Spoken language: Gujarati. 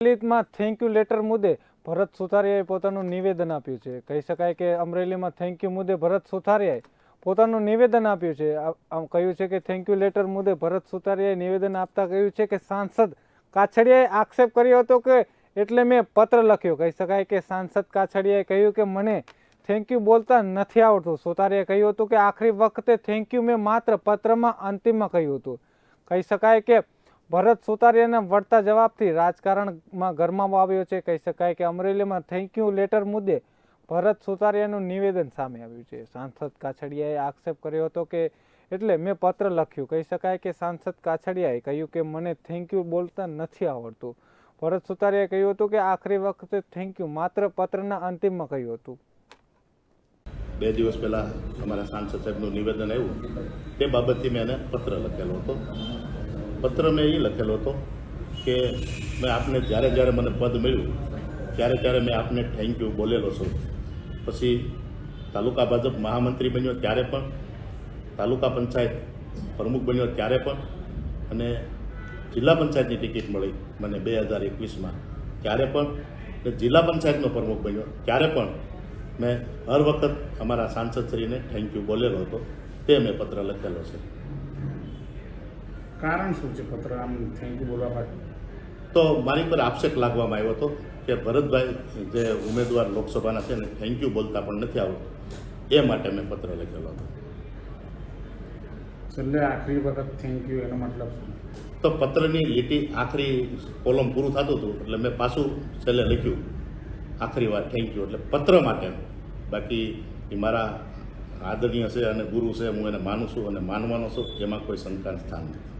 અમરેલીમાં થેન્ક યુ લેટર મુદ્દે ભરત સુથારિયાએ પોતાનું નિવેદન આપ્યું છે. કહી શકાય કે અમરેલીમાં થેન્ક યુ મુદ્દે ભરત સુથારિયાએ પોતાનું નિવેદન આપ્યું છે. આમ કહ્યું છે કે થેન્ક યુ લેટર મુદ્દે ભરત સુથારિયાએ નિવેદન આપતા કહ્યું છે કે સાંસદ કાછડિયાએ આક્ષેપ કર્યો હતો કે એટલે મેં પત્ર લખ્યો. કહી શકાય કે સાંસદ કાછડિયાએ કહ્યું કે મને થેન્ક યુ બોલતા નથી આવડતું. સુતારિયાએ કહ્યું હતું કે આખરી વખતે થેન્ક યુ મેં માત્ર પત્રમાં અંતિમમાં કહ્યું હતું. કહી શકાય કે ભરત સુતારિયાના વળતા જવાબથી રાજકારણમાં ગરમાવો આવ્યો છે. કહી શકાય કે અમરેલીમાં થેન્ક યુ લેટર મુદ્દે ભરત સુતારિયાનું નિવેદન સામે આવ્યું છે. સાંસદ કાછડિયાએ આક્ષેપ કર્યો હતો કે એટલે મેં પત્ર લખ્યું. કહી શકાય કે સાંસદ કાછડિયાએ કહ્યું કે મને થેન્ક યુ બોલતા નથી આવડતું. ભરત સુતારિયાએ કહ્યું હતું કે આખરી વખતે થેન્ક યુ માત્ર પત્રના અંતિમમાં કહ્યું હતું. બે દિવસ પહેલાં અમારા સાંસદ સાહેબનું નિવેદન આવ્યું. તે બાબતથી મેં એને પત્ર લખેલો હતો. પત્ર મેં એ લખેલો હતો કે મેં આપને જ્યારે જ્યારે મને પદ મળ્યું, ત્યારે ત્યારે મેં આપને થેન્ક યુ બોલેલો છું. પછી તાલુકા ભાજપ મહામંત્રી બન્યો ત્યારે પણ, તાલુકા પંચાયત પ્રમુખ બન્યો ત્યારે પણ, અને જિલ્લા પંચાયતની ટિકિટ મળી મને બે હજાર એકવીસમાં. ત્યારે પણ જિલ્લા પંચાયતનો પ્રમુખ બન્યો. ત્યારે પણ મેં હર વખત અમારા સાંસદશ્રીને થેન્ક યુ બોલેલો હતો. તે મેં પત્ર લખેલો છે. કારણ શું છે? પત્ર આમ થેન્ક યુ બોલવા માટે. તો મારી પર આક્ષેપ લાગવામાં આવ્યો હતો કે ભરતભાઈ જે ઉમેદવાર લોકસભાના છે ને થેન્ક યુ બોલતા પણ નથી આવડતું એ માટે મેં પત્ર લખેલો હતો. છેલ્લે આખરી વખત થેન્ક યુ એનો મતલબ શું? તો પત્રની લીટી આખરી કોલમ પૂરું થતું હતું એટલે મેં પાછું છેલ્લે લખ્યું. આખરી વાર થેન્ક યુ. એટલે પત્ર માટે. બાકી એ મારા આદરણીય છે અને ગુરુ છે હું એને માનું છું અને માનવાનો છું એમાં કોઈ શંકાનું સ્થાન નથી.